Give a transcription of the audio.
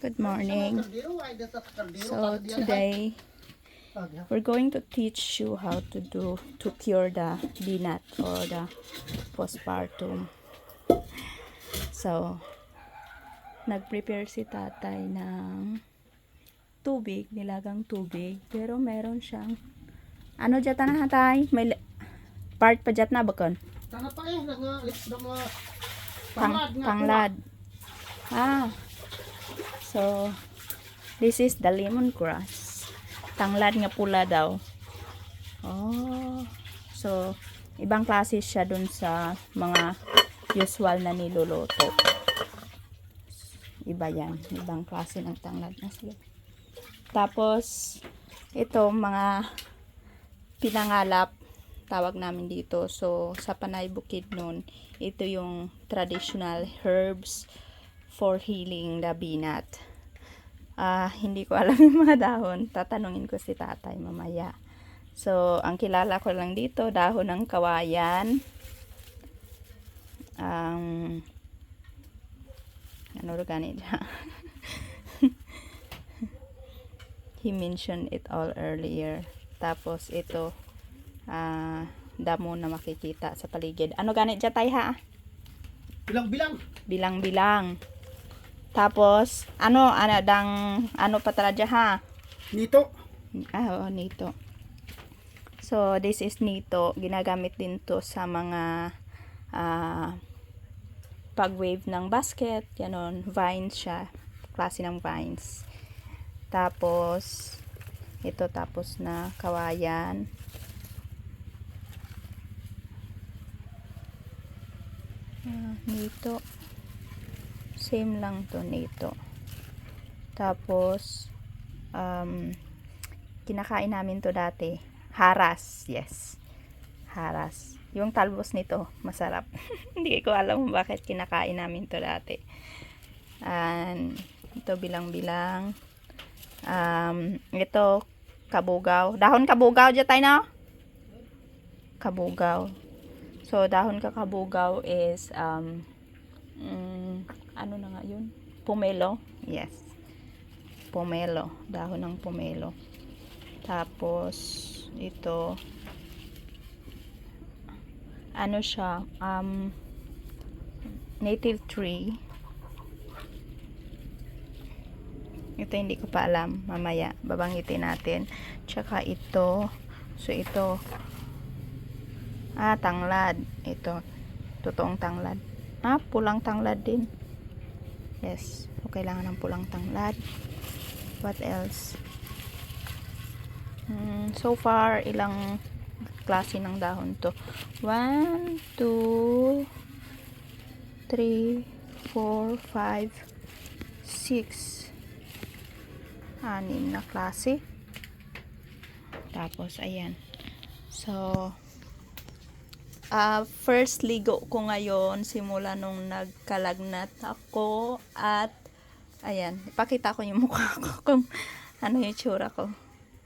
Good morning. So today we're going to teach you how to do to cure the binat or the postpartum. So nag-prepare si tatay ng tubig, nilagang tubig, pero meron siyang ano dyan na hatay? May part pa dyan na bakon? Sana pa eh, Pang, panglad nga. panglad. Ah. So, this is the lemongrass. Tanglad nga pula daw. Oh. So, ibang klase siya dun sa mga usual na niluluto. Iba yan. Ibang klase ng tanglad na sige. Tapos, ito mga pinangalap tawag namin dito. So, sa Panay Bukid nun, ito yung traditional herbs for healing the binat. Ah, hindi ko alam yung mga dahon. Tatanungin ko si tatay mamaya. So, ang kilala ko lang dito, dahon ng kawayan. Ang ano ganit He mentioned it all earlier. Tapos ito, ah, damo na makikita sa paligid. Ano ganit dyan tay ha? Bilang-bilang. Bilang-bilang. Tapos, ano, ano, dang, ano pa talaga ha? Nito. Ah, oo, nito. So, this is nito. Ginagamit din to sa mga ah, pag-wave ng basket. Ganon. Vines siya. Klase ng vines. Tapos, ito tapos na kawayan. Ah, nito. Same lang to nito. Tapos, um, kinakain namin to dati. Haras, yes. Haras. Yung talbos nito, masarap. Hindi ko alam bakit kinakain namin to dati. And, ito bilang-bilang. Um, ito, kabugaw. Dahon kabugaw dyan tayo, no? Kabugaw. So, dahon ka kabugaw is, um, na nga yun? Pomelo. Yes. Pomelo. Dahon ng pomelo. Tapos, ito, ano siya, um, native tree. Ito hindi ko pa alam. Mamaya, babangitin natin. Tsaka ito, so ito, ah, tanglad. Ito, totoong tanglad. Ah, pulang tanglad din. Yes, so kailangan ng pulang tanglad. What else? Hmm, so far, ilang klase ng dahon to? 1, 2, 3, 4, 5, 6. Anim na klase. Tapos, ayan. So, ah first ligo ko ngayon simula nung nagkalagnat ako at ayan, ipakita ko yung mukha ko kung ano yung tsura ko.